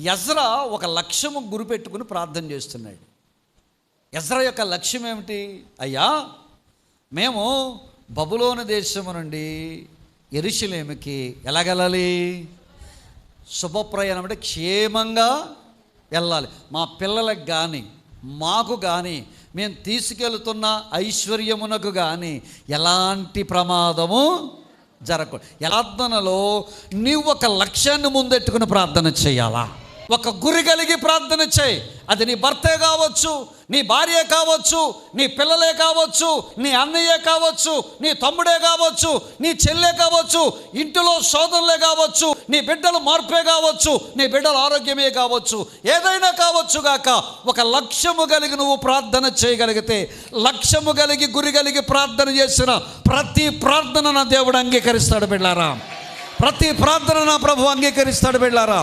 Ezra ఒక లక్ష్యము గురిపెట్టుకుని ప్రార్థన చేస్తున్నాడు. ఎజ్రా యొక్క లక్ష్యం ఏమిటి? అయ్యా మేము బబులోని దేశము నుండి ఎరుషలేమికి ఎలాగెళ్ళాలి? శుభప్రయాణం అంటే క్షేమంగా వెళ్ళాలి. మా పిల్లలకు కానీ మాకు కానీ మేము తీసుకెళ్తున్న ఐశ్వర్యమునకు కానీ ఎలాంటి ప్రమాదము జరగకూడదు. ప్రార్థనలో నీవు ఒక లక్ష్యాన్ని ముందెట్టుకుని ప్రార్థన చేయాలా? ఒక గురి కలిగి ప్రార్థన చేయి. అది నీ భర్తే కావచ్చు నీ భార్య కావచ్చు నీ పిల్లలే కావచ్చు నీ అన్నయ్యే కావచ్చు నీ తమ్ముడే కావచ్చు నీ చెల్లె కావచ్చు ఇంటిలో సోదరులే కావచ్చు నీ బిడ్డలు మార్పే కావచ్చు నీ బిడ్డల ఆరోగ్యమే కావచ్చు ఏదైనా కావచ్చు గాక ఒక లక్ష్యము కలిగి నువ్వు ప్రార్థన చేయగలిగితే లక్ష్యము కలిగి గురి కలిగి ప్రార్థన చేసిన ప్రతి ప్రార్థన నా దేవుడు అంగీకరిస్తాడు బిళ్ళారా ప్రతి ప్రార్థన నా ప్రభు అంగీకరిస్తాడు బిళ్ళారా